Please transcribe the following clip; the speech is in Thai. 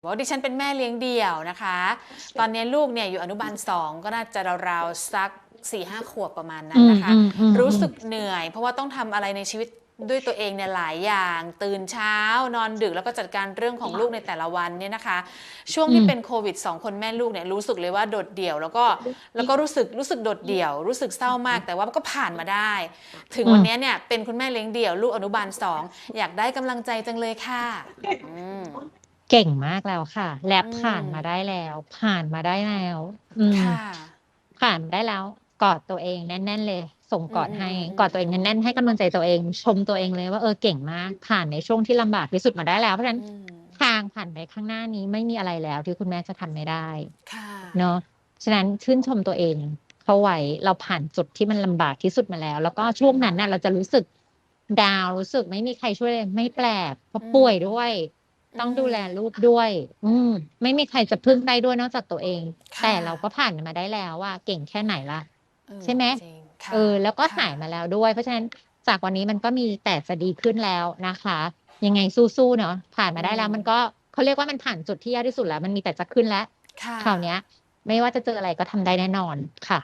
บอกว่าดิฉันเป็นแม่เลี้ยงเดี่ยวนะคะ ตอนนี้ลูกเนี่ยอยู่อนุบาลสองก็น่าจะราวๆสัก4ี่ห้าขวบประมาณนั้นนะคะอืมอืมอืมรู้สึกเหนื่อย เพราะว่าต้องทำอะไรในชีวิตด้วยตัวเองเนี่ยหลายอย่าง ตื่นเช้านอนดึกแล้วก็จัดการเรื่องของลูกในแต่ละวันเนี่ยนะคะ ช่วงที่เป็นโควิดสองคนแม่ลูกเนี่ยรู้สึกเลยว่าโดดเดี่ยว แล้วก็แล้วก็รู้สึกรู้สึกโดดเดี่ยว รู้สึกเศร้ามาก แต่ว่าก็ผ่านมาได้ ถึงวันนี้เนี่ยเป็นคุณแม่เลี้ยงเดี่ยว ลูกอนุบาลสองอยากได้กำลังใจจังเลยค่ะอืม เก่งมากแล้วค่ะ แลบอืมผ่านมาได้แล้ว ผ่านมาได้แล้วอืมค่ะผ่านมาได้แล้ว กอดตัวเองแน่น ๆ เลย ส่งกอดอืมให้อืมอืมกอดตัวเองแน่นๆให้กำลังใจตัวเอง ชมตัวเองเลยว่าเออเก่งมาก ผ่านในช่วงที่ลำบากที่สุดมาได้แล้วเพราะฉะนั้นอืมทางผ่านไปข้างหน้านี้ไม่มีอะไรแล้ว ที่คุณแม่จะทำไม่ได้ค่ะเนาะฉะนั้นชื่นชมตัวเองเข้าไว้เราผ่านจุดที่มันลำบากที่สุดมาแล้ว แล้วก็ช่วงนั้นน่ะเราจะรู้สึกดาวน์รู้สึกไม่มีใครช่วยเลยไม่แปลกเพราะอืมป่วยด้วย ต้องอืมดูแลลูกด้วย อืมไม่มีใครจะพึ่งได้ด้วยนอกจากตัวเอง ค่ะแต่เราก็ผ่านมันมาได้แล้วว่าเก่งแค่ไหนล่ะเออใช่ไหม จริงค่ะเออ แล้วก็ค่ะหายมาแล้วด้วย เพราะฉะนั้นจากวันนี้มันก็มีแต่จะดีขึ้นแล้วนะคะ ยังไงสู้ๆเนาะผ่านมาได้แล้วมันก็เขาเรียกว่ามันผ่านจุดที่ยากที่สุดแล้ว มันมีแต่จะขึ้นแล้วค่ะ คราวเนี้ย ไม่ว่าจะเจออะไรก็ทำได้แน่นอนค่ะ